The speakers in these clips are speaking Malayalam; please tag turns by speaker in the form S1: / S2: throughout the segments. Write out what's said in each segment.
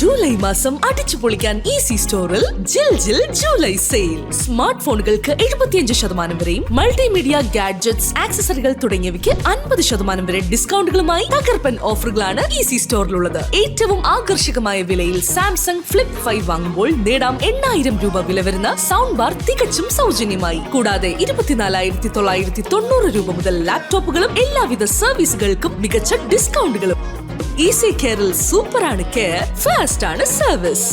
S1: ജൂലൈ മാസം അടിച്ചു പൊളിക്കാൻ ഈസി സ്റ്റോറിൽ ജിൽ ജിൽ ജൂലൈ സെയിൽ സ്മാർട്ട് ഫോണുകൾക്ക് എഴുപത്തിയഞ്ച് ശതമാനം വരെയും മൾട്ടിമീഡിയ ഗാഡ്ജറ്റ്സ് ആക്സസറികൾ തുടങ്ങിയവയ്ക്ക് അൻപത് ശതമാനം വരെ ഡിസ്കൗണ്ടുകളുമായി തകർപ്പൻ ഓഫറുകളാണ് ഈസി സ്റ്റോറിലുള്ളത് ഏറ്റവും ആകർഷകമായ വിലയിൽ സാംസങ് ഫ്ലിപ്പ് ഫൈവ് വാങ്ങുമ്പോൾ നേടാം എണ്ണായിരം രൂപ വില വരുന്ന സൗണ്ട് ബാർ തികച്ചും സൗജന്യമായി. കൂടാതെ ഇരുപത്തിനാലായിരത്തി തൊള്ളായിരത്തി തൊണ്ണൂറ് രൂപ മുതൽ ലാപ്ടോപ്പുകളും എല്ലാവിധ സർവീസുകൾക്കും മികച്ച ഡിസ്കൗണ്ടുകളും ഈസി കെയറിൽ ആണ് കെയർ ഫാസ്റ്റ് ആണ് സർവീസ്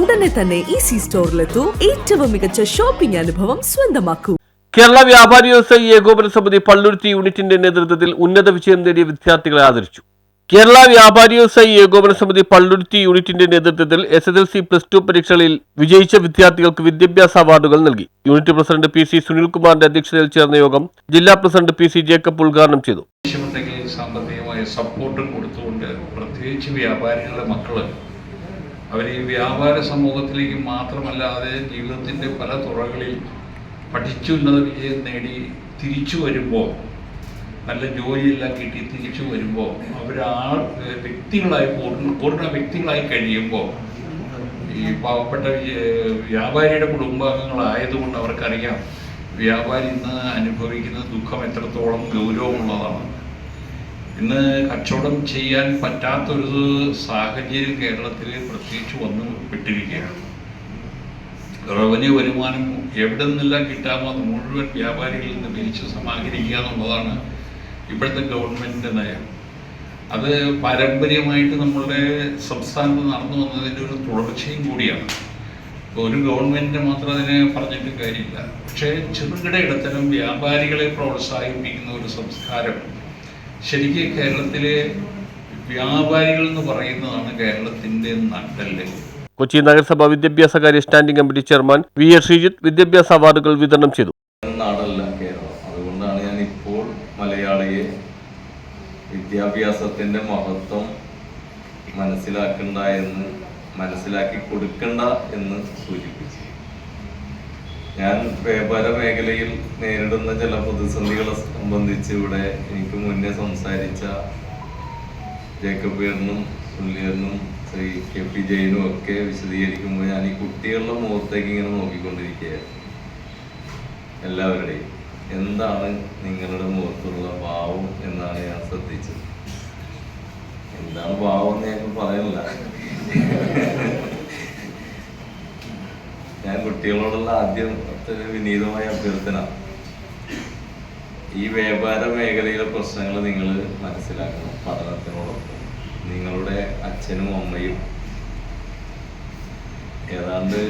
S1: ഉടനെ തന്നെ ഈസി സ്റ്റോറിലെത്തൂ ഏറ്റവും മികച്ച ഷോപ്പിംഗ് അനുഭവം സ്വന്തമാക്കൂ.
S2: കേരള വ്യാപാരി വ്യവസായി ഏകോപന സമിതി പള്ളുരുത്തി യൂണിറ്റിന്റെ നേതൃത്വത്തിൽ ഉന്നത വിജയം നേടിയ വിദ്യാർത്ഥികളെ ആദരിച്ചു. കേരള വ്യാപാരി വ്യവസായി ഏകോപന സമിതി പള്ളുരുത്തി യൂണിറ്റിന്റെ നേതൃത്വത്തിൽ S S L C plus two പരീക്ഷകളിൽ വിജയിച്ച വിദ്യാർത്ഥികൾക്ക് വിദ്യാഭ്യാസ അവാർഡുകൾ നൽകി. യൂണിറ്റ് പ്രസിഡന്റ് പി സി സുനിൽകുമാറിന്റെ അധ്യക്ഷതയിൽ ചേർന്ന യോഗം ജില്ലാ പ്രസിഡന്റ് പി സി ജേക്കബ് ഉദ്ഘാടനം ചെയ്തു.
S3: സപ്പോർട്ടും കൊടുത്തുകൊണ്ട് പ്രത്യേകിച്ച് വ്യാപാരികളുടെ മക്കൾ അവർ ഈ വ്യാപാര സമൂഹത്തിലേക്ക് മാത്രമല്ലാതെ ജീവിതത്തിന്റെ പല തുറകളിൽ പഠിച്ചുന്നത വിജയം നേടി തിരിച്ചു വരുമ്പോൾ നല്ല ജോലിയെല്ലാം കിട്ടി തിരിച്ചു വരുമ്പോൾ അവർ ആ വ്യക്തികളായി പൂർണ പൂർണ വ്യക്തികളായി കഴിയുമ്പോൾ ഈ പാവപ്പെട്ട വ്യ- വ്യാപാരിയുടെ കുടുംബാംഗങ്ങളായതുകൊണ്ട് അവർക്കറിയാം വ്യാപാരി ഇന്ന് അനുഭവിക്കുന്ന ദുഃഖം എത്രത്തോളം ഗൗരവമുള്ളതാണ്. ഇന്ന് കച്ചവടം ചെയ്യാൻ പറ്റാത്തൊരു സാഹചര്യം കേരളത്തിൽ പ്രത്യേകിച്ച് വന്നു വിട്ടിരിക്കുകയാണ് റവന്യൂ വരുമാനം എവിടെ നിന്നെല്ലാം കിട്ടാമോ അത് മുഴുവൻ വ്യാപാരികളിൽ നിന്ന് പിരിച്ച് സമാഹരിക്കുക എന്നുള്ളതാണ് ഇപ്പോഴത്തെ ഗവൺമെന്റിന്റെ നയം. അത് പാരമ്പര്യമായിട്ട് നമ്മളുടെ സംസ്ഥാനത്ത് നടന്നു വന്നതിന്റെ ഒരു തുടർച്ചയും കൂടിയാണ്. ഒരു ഗവൺമെന്റിനെ മാത്രം അതിനെ പറഞ്ഞിട്ട് കാര്യമില്ല. പക്ഷേ ചെറുകിട ഇടത്തരം വ്യാപാരികളെ പ്രോത്സാഹിപ്പിക്കുന്ന ഒരു സംസ്കാരം ശരിക്കും കേരളത്തിലെ വ്യാപാരികൾ എന്ന് പറയുന്നതാണ് കേരളത്തിന്റെ നട്ടൽ
S2: കൊച്ചി നഗരസഭ വിദ്യാഭ്യാസകാര്യ standing committee chairman V A Sreejith വിദ്യാഭ്യാസ അവാർഡുകൾ വിതരണം ചെയ്തു.
S4: നാടല്ല കേരളം. അതുകൊണ്ടാണ് ഞാൻ ഇപ്പോൾ മലയാളിയെ വിദ്യാഭ്യാസത്തിന്റെ മഹത്വം മനസ്സിലാക്കണ്ട എന്ന് മനസ്സിലാക്കി കൊടുക്കണ്ട എന്ന് സൂചിപ്പിച്ചു ഞാൻ വ്യാപാര മേഖലയിൽ നേരിടുന്ന ചില പ്രതിസന്ധികളെ സംബന്ധിച്ച് ഇവിടെ എനിക്ക് മുന്നേ സംസാരിച്ച ജേക്കബ് ഏറിനും സുല്യറിനും ശ്രീ കെ പി ജയനും ഒക്കെ വിശദീകരിക്കുമ്പോൾ ഞാൻ ഈ കുട്ടികളുടെ മുഖത്തേക്ക് ഇങ്ങനെ നോക്കിക്കൊണ്ടിരിക്കുകയായിരുന്നു. എല്ലാവരുടെയും. എന്താണ് നിങ്ങളുടെ മുഖത്തുള്ള ഭാവം എന്നാണ് ഞാൻ ശ്രദ്ധിച്ചത്. എന്താണ് ഭാവം എന്ന് ഞാൻ പറയണില്ല ഞാൻ കുട്ടികളോടുള്ള ആദ്യത്തെ വിനീതമായ അഭ്യർത്ഥന. ഈ വ്യാപാര മേഖലയിലെ പ്രശ്നങ്ങൾ നിങ്ങൾ മനസ്സിലാക്കണം. പഠനത്തിനോടൊപ്പം നിങ്ങളുടെ അച്ഛനും അമ്മയും ഏതാണ്ട്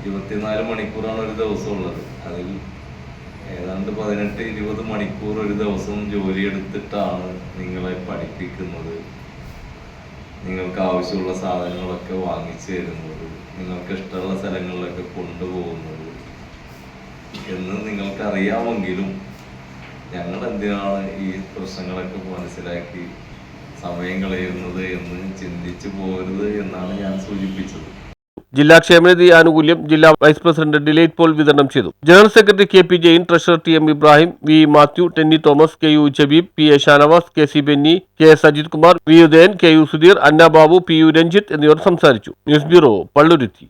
S4: ഇരുപത്തിനാല് മണിക്കൂറാണ് ഒരു ദിവസം ഉള്ളത്. അതിൽ ഏതാണ്ട് പതിനെട്ട് ഇരുപത് മണിക്കൂർ ഒരു ദിവസം ജോലിയെടുത്തിട്ടാണ് നിങ്ങളെ പഠിപ്പിക്കുന്നത്. നിങ്ങൾക്ക് ആവശ്യമുള്ള സാധനങ്ങളൊക്കെ വാങ്ങിച്ചു തരുന്നത്. നിങ്ങൾക്ക് ഇഷ്ടമുള്ള സ്ഥലങ്ങളിലൊക്കെ കൊണ്ടുപോകുന്നത് എന്ന് നിങ്ങൾക്കറിയാമെങ്കിലും ഞങ്ങൾ എന്തിനാണ് ഈ പ്രശ്നങ്ങളൊക്കെ മനസ്സിലാക്കി സമയം കളയുന്നത് എന്ന് ചിന്തിച്ചു പോകരുത് എന്നാണ് ഞാൻ സൂചിപ്പിച്ചത്.
S2: ജില്ലാ ക്ഷേമനിധി ആനുകൂല്യം ജില്ലാ വൈസ് പ്രസിഡന്റ് ഡിലൈറ്റ് പോൾ വിതരണം ചെയ്തു. General secretary K P Jain treasurer T M Ibrahim V Mathew Tenny Thomas K U Jabeeb P A Shanavas K C Benny K S Ajith Kumar V Udayan K U Sudheer Anna Babu P U Ranjith എന്നിവർ സംസാരിച്ചു. News bureau Palluruthy.